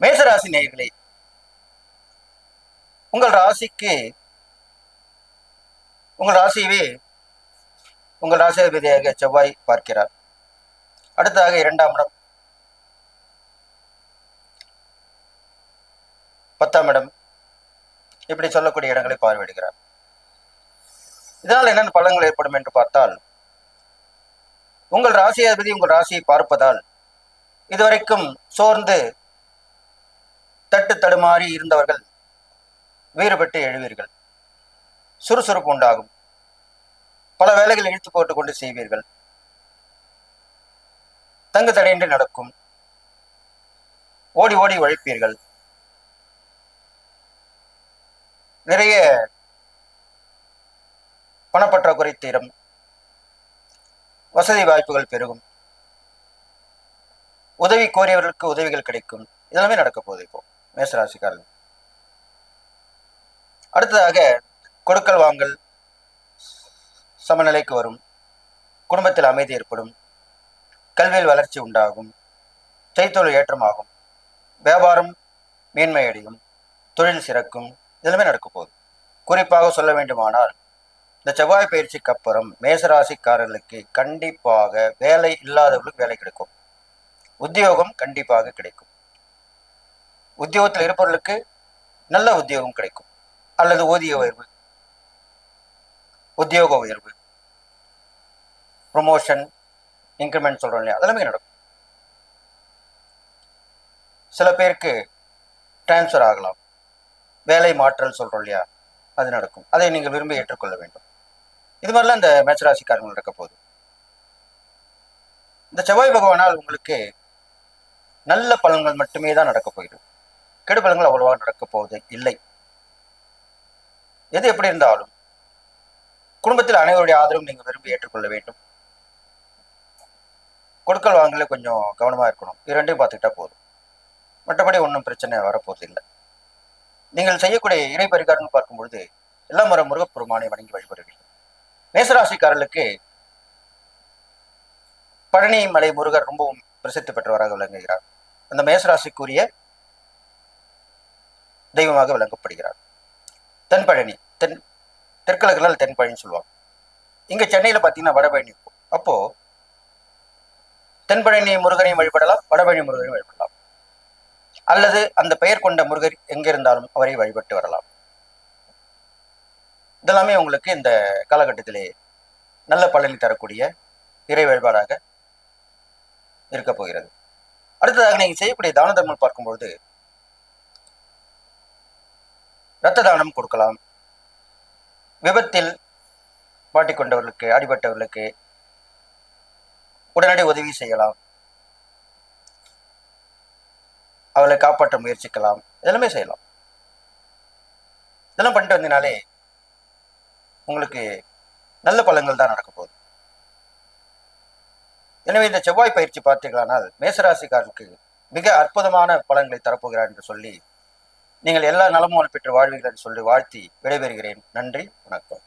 மேசராசி நேயர்களே உங்கள் ராசிக்கு உங்கள் ராசியவே உங்கள் ராசியாதிபதியாக செவ்வாய் பார்க்கிறார். அடுத்ததாக இரண்டாம் இடம் பத்தாம் இடம் இப்படி சொல்லக்கூடிய இடங்களை பார்வையிடுகிறார். இதனால் என்னென்ன பழங்கள் ஏற்படும் என்று பார்த்தால் உங்கள் ராசியாதிபதி உங்கள் ராசியை பார்ப்பதால் இதுவரைக்கும் சோர்ந்து தட்டு தடுமாறி இருந்தவர்கள் வீறுபட்டு எழுவீர்கள். சுறுசுறுப்பு உண்டாகும். பல வேலைகள் இழுத்து போட்டுக் கொண்டு செய்வீர்கள். தங்கு தடையின்றி நடக்கும். ஓடி ஓடி உழைப்பீர்கள். நிறைய பணப்பற்றாக்குறை தீரும். வசதி வாய்ப்புகள் பெருகும். உதவி கோரியவர்களுக்கு உதவிகள் கிடைக்கும். இதெல்லாமே நடக்க போகுது இப்போ. மேசராசிக்காரர்கள். அடுத்ததாக கொடுக்கல் வாங்கல் சமநிலைக்கு வரும். குடும்பத்தில் அமைதி ஏற்படும். கல்வியில் வளர்ச்சி உண்டாகும். செய்தொழில் ஏற்றமாகும். வியாபாரம் மேன்மை அடையும் தொழில் சிறக்கும். இதெல்லாமே நடக்க போகுது. குறிப்பாக சொல்ல வேண்டுமானால் இந்த செவ்வாய் பயிற்சிக்கு அப்புறம் மேசராசிக்காரர்களுக்கு கண்டிப்பாக வேலை இல்லாதவர்களுக்கு வேலை கிடைக்கும். உத்தியோகம் கண்டிப்பாக கிடைக்கும். உத்தியோகத்தில் இருப்பவர்களுக்கு நல்ல உத்தியோகம் கிடைக்கும். அல்லது ஊதிய உயர்வு உத்தியோக உயர்வு ப்ரொமோஷன் இன்க்ரிமெண்ட் சொல்றோம் இல்லையா? அதெல்லாமே நடக்கும். சில பேருக்கு டிரான்ஸ்ஃபர் ஆகலாம். வேலை மாற்றல் சொல்றோம் இல்லையா? அது நடக்கும். அதை நீங்கள் விரும்பி ஏற்றுக்கொள்ள வேண்டும். இது மாதிரிலாம் இந்த மேச்சராசிக்காரங்கள் நடக்க போகுது. இந்த செவ்வாய் பகவானால் உங்களுக்கு நல்ல பலன்கள் மட்டுமே தான் நடக்க போயிடும் கெடுபலங்கள் அவ்வளவாக நடக்கப் போவது இல்லை. எது எப்படி இருந்தாலும் குடும்பத்தில் அனைவருடைய ஆதரவும் நீங்கள் விரும்பி ஏற்றுக்கொள்ள வேண்டும். கொடுக்கல் வாங்கல கொஞ்சம் கவனமா இருக்கணும். இரண்டையும் பார்த்துக்கிட்டா போதும். மற்றபடி ஒன்றும் பிரச்சனை வரப்போது இல்லை. நீங்கள் செய்யக்கூடிய இறை பரிகாரம்னு பார்க்கும்பொழுது எல்லா முறை முருகப்பெருமானை வணங்கி வழிபடுவீர்கள். மேசராசிக்காரர்களுக்கு பழனி மலை முருகர் ரொம்பவும் பிரசித்தி பெற்றவராக விளங்குகிறார். அந்த மேசராசிக்குரிய தெய்வமாக விளங்கப்படுகிறார். தென்பழனி தென் தெற்கிழக்குல தென்பழனின்னு சொல்லுவாங்க. இங்க சென்னையில பார்த்தீங்கன்னா வடபழனி இருக்கும். அப்போ தென்பழனி முருகனையும் வழிபடலாம் வடபழனி முருகனையும் வழிபடலாம். அல்லது அந்த பெயர் கொண்ட முருகர் எங்கிருந்தாலும் அவரை வழிபட்டு வரலாம். இதெல்லாமே உங்களுக்கு இந்த காலகட்டத்திலே நல்ல பலனை தரக்கூடிய இறை வழிபாடாக இருக்க போகிறது. அடுத்ததாக நீங்கள் செய்யக்கூடிய தான தர்மம் பார்க்கும்பொழுது இரத்த தானம் கொடுக்கலாம். விபத்தில் மாட்டிக்கொண்டவர்களுக்கு அடிபட்டவர்களுக்கு உடனடி உதவி செய்யலாம். அவளை காப்பாற்ற முயற்சிக்கலாம். இதெல்லாமே செய்யலாம். இதெல்லாம் பண்ணிட்டு வந்தீங்கனாலே உங்களுக்கு நல்ல பலங்கள் தான் நடக்க போகுது. எனவே இந்த செவ்வாய் பயிற்சி பார்த்தீர்களானால் மேசராசிக்காரருக்கு மிக அற்புதமான பலன்களை தரப்போகிறார் என்று சொல்லி நீங்கள் எல்லா நலமும் பெற்று வாழ்வீர்கள் என்று சொல்லி வாழ்த்தி விடைபெறுகிறேன். நன்றி வணக்கம்.